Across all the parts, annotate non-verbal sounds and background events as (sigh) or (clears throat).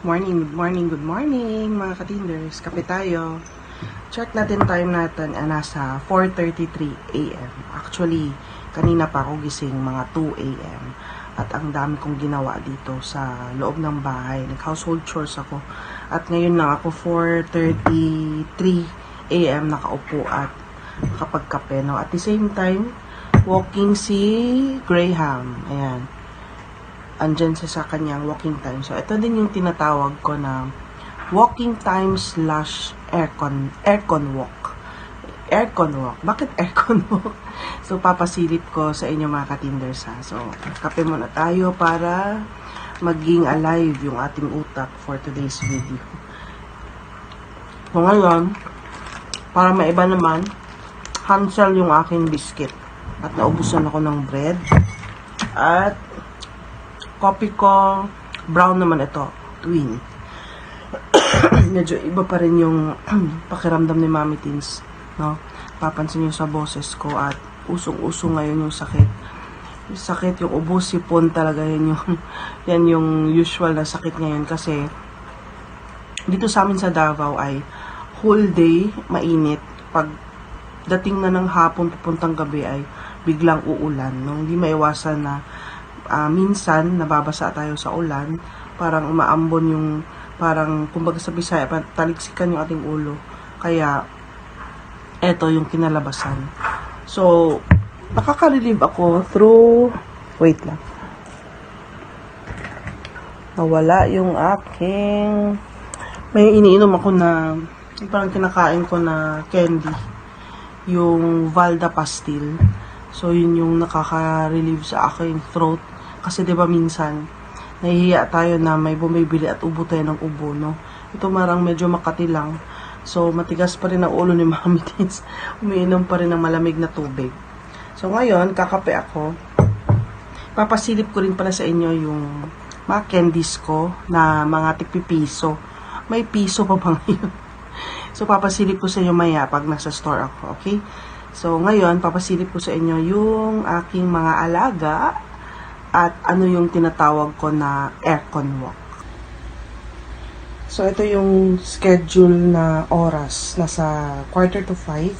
Morning, good morning, good morning mga katinders. Kape tayo. Check natin time natin ay nasa 4.33 a.m. Actually, kanina pa ako gising mga 2 a.m. At ang dami kong ginawa dito sa loob ng bahay. Nag-household chores ako. At ngayon lang ako 4.33 a.m. nakaupo at nakapagkape. No? At the same time, walking si Graham. Ayan andyan siya sa kanyang walking time. So, ito din yung tinatawag ko na walking time slash aircon, aircon walk. Aircon walk. Bakit aircon (laughs) walk? So, papasilip ko sa inyo mga katinders ha. So, kape muna tayo para maging alive yung ating utak for today's video. So, ngayon, para maiba naman, Hansel yung aking biscuit. At naubusan ako ng bread. At Coffee ko, brown naman ito, twin. (coughs) Medyo iba pa rin yung (clears throat) pakiramdam ni Mami Teens, no? Papansin niyo sa boses ko at usong-uso ngayon yung sakit. Yung sakit, yung ubo, sipon talaga yan yung, (laughs) yan yung usual na sakit ngayon kasi dito sa amin sa Davao ay whole day mainit. Pag dating na ng hapon papuntang gabi ay biglang uulan. No? Hindi maiwasan na ah, minsan nababasa tayo sa ulan, parang umaambon yung parang kumbaga sa Bisaya, taliksikan yung ating ulo. Kaya eto yung kinalabasan. So, nakaka-relieve ako through wait lang. Nawala yung aking may iniinom ako na parang kinakain ko na candy yung Valda pastil. So, yun yung nakaka-relieve sa aking throat. Kasi 'di ba minsan nahihiya tayo na may bumibili at ubo tayo ng ubo, no? Ito marang medyo makati lang. So, matigas pa rin ang ulo ni (laughs) Mami Tins. Umiinom pa rin ng malamig na tubig. So, ngayon, kakape ako. Papasilip ko rin pala sa inyo yung mga candies ko na mga tipipiso. May piso pa ba (laughs) ngayon? so, papasilip ko sa inyo maya pag nasa store ako, okay? So, ngayon, papasilip ko sa inyo yung aking mga alaga at ano yung tinatawag ko na aircon walk. So, ito yung schedule na oras. Nasa quarter to five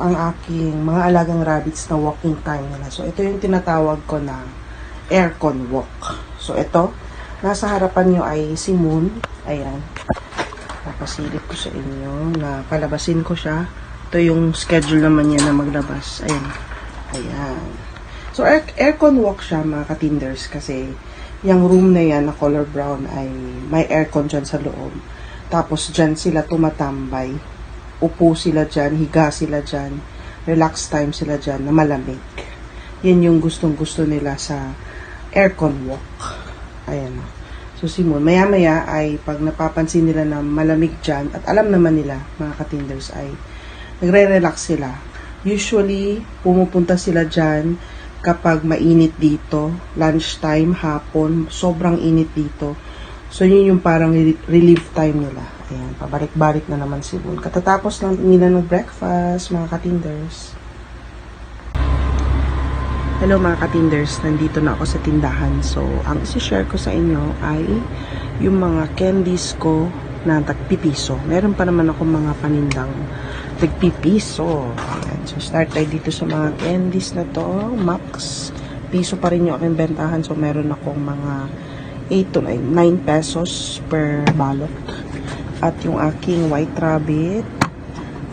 ang aking mga alagang rabbits na walking time nila. So, ito yung tinatawag ko na aircon walk. So, ito, nasa harapan nyo ay si Moon. Ayan. Papasilip ko sa inyo na palabasin ko siya. Ito yung schedule naman niya na maglabas. Ayan. Ayan. So, air aircon walk siya mga katinders kasi yung room na yan na color brown ay may aircon dyan sa loob. Tapos dyan sila tumatambay. Upo sila dyan, higa sila dyan, relax time sila dyan na malamig. Yan yung gustong gusto nila sa aircon walk. Ayan o. So, Simon, maya-maya ay pag napapansin nila na malamig dyan, at alam naman nila, mga katinders, ay nagre-relax sila. Usually, pumupunta sila dyan kapag mainit dito, lunchtime, hapon, sobrang init dito. So, yun yung parang re- relief time nila. Ayan, pabalik-balik na naman si Boon. Katatapos lang nila ng breakfast, mga katinders. Hello mga katinders, nandito na ako sa tindahan. So, ang isi-share ko sa inyo ay yung mga candies ko na tagpipiso. Meron pa naman ako mga panindang tagpipiso. Ayan. So, start tayo dito sa mga candies na to. Max. Piso pa rin yung aking bentahan. So, meron akong mga 8 to 9, 9 pesos per balot. At yung aking white rabbit,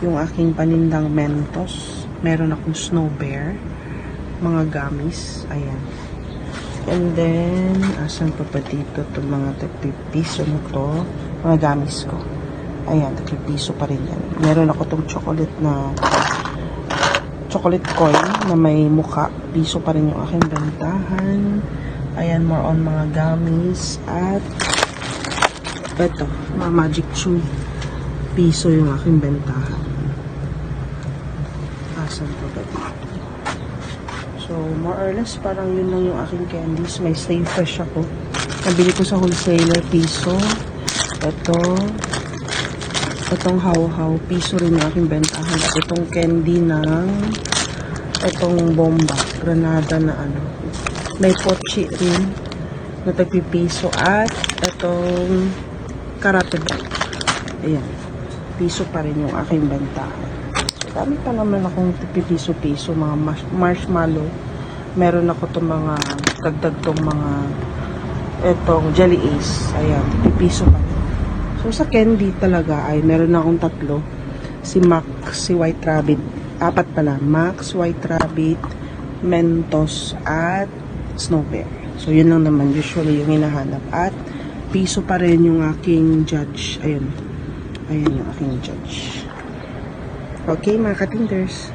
yung aking panindang mentos, meron akong snow bear, mga gummies, ayan. And then, asan pa pa dito itong mga tagpipiso na to, mga gummies ko. Ayan, tagpipiso pa rin yan. Meron ako itong chocolate na chocolate coin na may muka. Piso pa rin yung aking bentahan. Ayan, more on mga gummies. At ito, mga magic chew. Piso yung aking bentahan. Asan pa ba? So, more or less, parang yun lang yung aking candies. May stay fresh ako. Nabili ko sa wholesaler, piso. Ito. Itong how-how, piso rin yung aking bentahan. At itong candy ng itong bomba. Granada na ano. May pochi rin na tagpipiso at itong karate bag. Ayan. Piso pa rin yung aking benta. So, dami pa naman akong pipiso-piso, mga marsh- marshmallow. Meron ako itong mga, dagdag tong mga, etong jelly ace. Ayan, pipiso pa. So, sa candy talaga ay meron akong tatlo. Si Max, si White Rabbit. Apat pala. Max, White Rabbit, Mentos, at Snow Bear. So, yun lang naman usually yung hinahanap. At, piso pa rin yung aking judge. Ayun. Ayan yung aking judge. Okay, mga katinders.